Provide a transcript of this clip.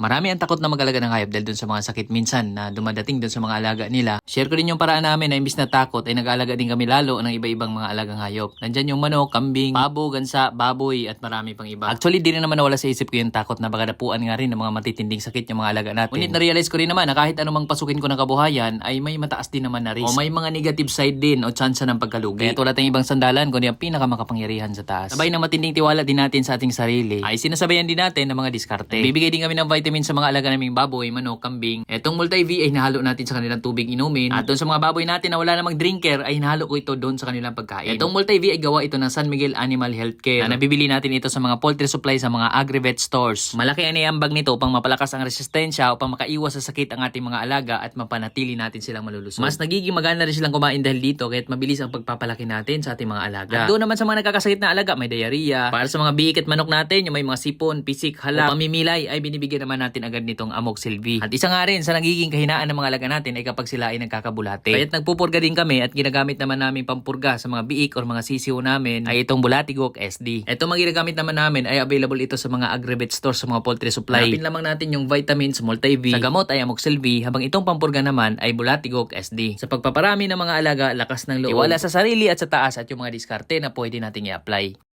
Marami ang takot na mag-alaga ng hayop dahil dun sa mga sakit minsan na dumadating dun sa mga alaga nila. Share ko din yung paraan namin na imbis na takot ay nag-alaga din kami lalo ng iba-ibang mga alagang hayop. Nandyan yung manok, kambing, pabo, gansa, baboy at marami pang iba. Actually, di rin naman nawala sa isip ko yung takot na baka napuan nga rin ng mga matitinding sakit yung mga alaga natin. Ngunit na-realize ko rin naman na kahit anumang pasukin ko ng kabuhayan ay may mataas din naman na risk. O may mga negative side din o tsansa ng pagkalugi. Kaya wala tayong ibang sandalan kundi ang pinakamakapangyarihan sa taas. Sabay na matinding tiwala din natin sa ating sarili ay sinasabayan din natin ng mga diskarte. Bibigay din kami ng vitamin sa mga alaga naming baboy, manok, kambing. Etong multi-V ay nahalo natin sa kanilang tubig inumin. At doon sa mga baboy natin na wala namang drinker ay hinahalo ko ito doon sa kanilang pagkain. Etong multi-V ay gawa ito ng San Miguel Animal Healthcare. Na nabibili natin ito sa mga poultry supply sa mga agri-vet stores. Malaki ang iambag nito upang mapalakas ang resistensya upang makaiwas sa sakit ang ating mga alaga at mapanatili natin silang malulusog. Mas nagiging maganda rin silang kumain dahil dito kahit mabilis ang pagpapalaki natin sa ating mga alaga. At doon naman sa mga nagkakasakit na alaga, may diarrhea. Para sa mga biik at manok natin, yung may mga sipon, pisik, halak, o pamimilay, ay binibigyan naman natin agad nitong Amoxil V. At isa nga rin sa nagiging kahinaan ng mga alaga natin ay kapag sila ay nagkakabulate. Kaya't nagpupurga din kami at ginagamit naman namin pampurga sa mga biik or mga sisiw namin ay itong Bulatigok SD. Ito mga ginagamit naman namin ay available ito sa mga agri-vet stores sa mga poultry supply. Hanapin lamang natin yung vitamins multi-V. Sa gamot ay Amoxil V habang itong pampurga naman ay Bulatigok SD. Sa pagpaparami ng mga alaga, lakas ng loob. Iwala sa sarili at sa taas at yung mga diskarte na pwede nating i-apply.